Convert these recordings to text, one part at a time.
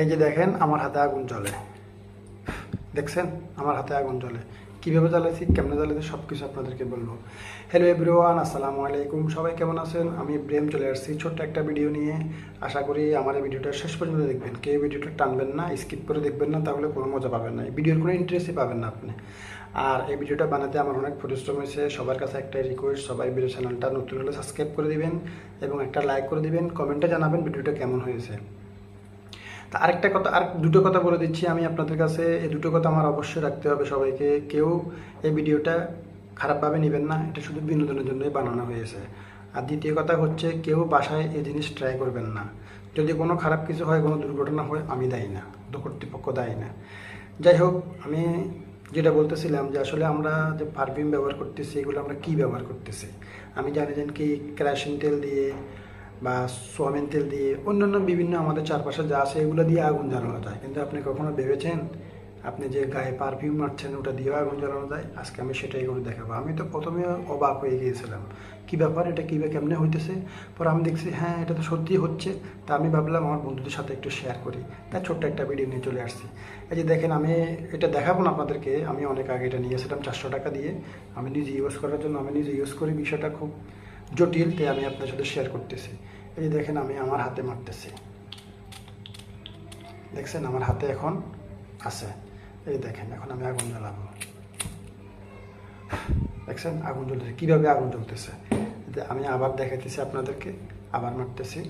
এই যে দেখেন, আমার হাতে আগুন জ্বলে। দেখছেন? আমার হাতে আগুন জ্বলে। কীভাবে জ্বালাইছি, কেমনে জ্বালাইছি সব কিছু আপনাদেরকে বলব। হ্যালো এভরিওয়ান আসসালামু আলাইকুম। সবাই কেমন আছেন? আমি ব্রেম চলে আসছি ছোট্ট একটা ভিডিও নিয়ে। আশা করি আমার এই ভিডিওটা শেষ পর্যন্ত দেখবেন। কেউ ভিডিওটা টানবেন না স্কিপ করে দেখবেন না, তাহলে কোনো মজা পাবেন না। ভিডিওর কোনো ইন্টারেস্টই পাবেন না আপনি। আর এই ভিডিওটা বানাতে আমার অনেক পরিশ্রম হয়েছে। সবার কাছে একটাই রিকোয়েস্ট সবাই ভিডিও চ্যানেলটা নতুন হলে সাবস্ক্রাইব করে দিবেন এবং একটা লাইক করে দিবেন। কমেন্টে জানাবেন ভিডিওটা কেমন হয়েছে। আরেকটা কথা, আর দুটো কথা বলে দিচ্ছি আমি আপনাদের কাছে। এই দুটো কথা আমার অবশ্যই রাখতে হবে সবাইকে। কেউ এই ভিডিওটা খারাপভাবে নেবেন না, এটা শুধু বিনোদনের জন্যই বানানো হয়েছে। আর দ্বিতীয় কথা হচ্ছে, কেউ বাসায় এই জিনিস ট্রাই করবেন না। যদি কোনো খারাপ কিছু হয়, কোনো দুর্ঘটনা হয়, আমি দায়ী না তো কর্তৃপক্ষ দায়ী না। যাই হোক, আমি যেটা বলতেছিলাম যে আসলে আমরা যে পারফিউম ব্যবহার করতেছি, এগুলো আমরা কি ব্যবহার করতেছি? আমি জানি যেন কি কেরাসিন তেল দিয়ে বা সোয়াবিন তেল দিয়ে অন্যান্য বিভিন্ন আমাদের চারপাশে যা আছে এগুলো দিয়ে আগুন জ্বালানো যায়। কিন্তু আপনি কখনো ভেবেছেন আপনি যে গায়ে পারফিউম মারছেন ওটা দিয়েও আগুন জ্বালানো যায়? আজকে আমি সেটাই করে দেখাবো। আমি তো প্রথমে অবাক হয়ে গিয়েছিলাম। কী ব্যাপার? এটা কীভাবে কেমনে হইতেছে? পর আমি দেখছি হ্যাঁ এটা তো সত্যি হচ্ছে। তা আমি ভাবলাম আমার বন্ধুদের সাথে একটু শেয়ার করি। তাই ছোট্ট একটা ভিডিও নিয়ে চলে আসছি। এই যে দেখেন, আমি এটা দেখাবো না আপনাদেরকে। আমি অনেক আগে এটা নিয়ে এসেছিলাম চারশো টাকা দিয়ে। আমি নিজে ইউজ করার জন্য আমি নিজে ইউজ করি বিষয়টা খুব। জটিল তাই আমি আপনার সাথে শেয়ার করতেছি। এই দেখেন, আমি আমার হাতে মারতেছি। দেখছেন, আমার হাতে এখন আছে। এই দেখেন, এখন আমি আগুন জ্বালাবো। দেখছেন, আগুন জ্বলতেছে। কীভাবে আগুন জ্বলতেছে? আমি আবার দেখাইতেছি আপনাদেরকে, আবার মারতেছি।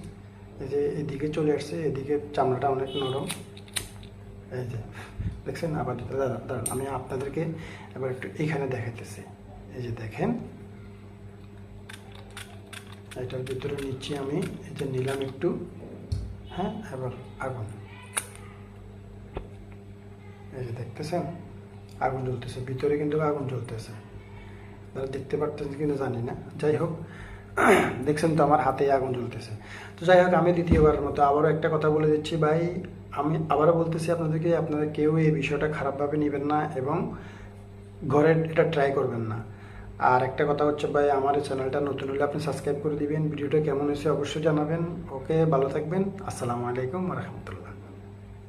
এই যে এদিকে চলে আসছে, এদিকে চামড়াটা অনেক নরম। এই যে, দেখছেন, আবার দাঁড়ান আমি আপনাদেরকে এবার একটু এইখানে দেখাইতেছি। এই যে দেখেন এটার ভিতরে নিচ্ছি আমি, এই যে নিলাম একটু। হ্যাঁ এবার আগুন। এই যে দেখতেছেন, আগুন জ্বলতেছে, ভিতরে কিন্তু আগুন জ্বলতেছে। আপনারা দেখতে পারতেছেন কিন্তু জানি না। যাই হোক, দেখছেন তো আমার হাতে আগুন জ্বলতেছে। তো যাই হোক, আমি দ্বিতীয়বারের মতো আবারও একটা কথা বলে দিচ্ছি, ভাই। আমি আবারও বলতেছি আপনাদেরকে, আপনারা কেউ এই বিষয়টা খারাপভাবে নেবেন না এবং ঘরে এটা ট্রাই করবেন না। আর একটা কথা হচ্ছে ভাই, আমার এই চ্যানেলটা নতুন হলে আপনি সাবস্ক্রাইব করে দিবেন। ভিডিওটা কেমন হয়েছে অবশ্যই জানাবেন। ওকে ভালো থাকবেন। আসসালামু আলাইকুম রহমতুল্লাহ।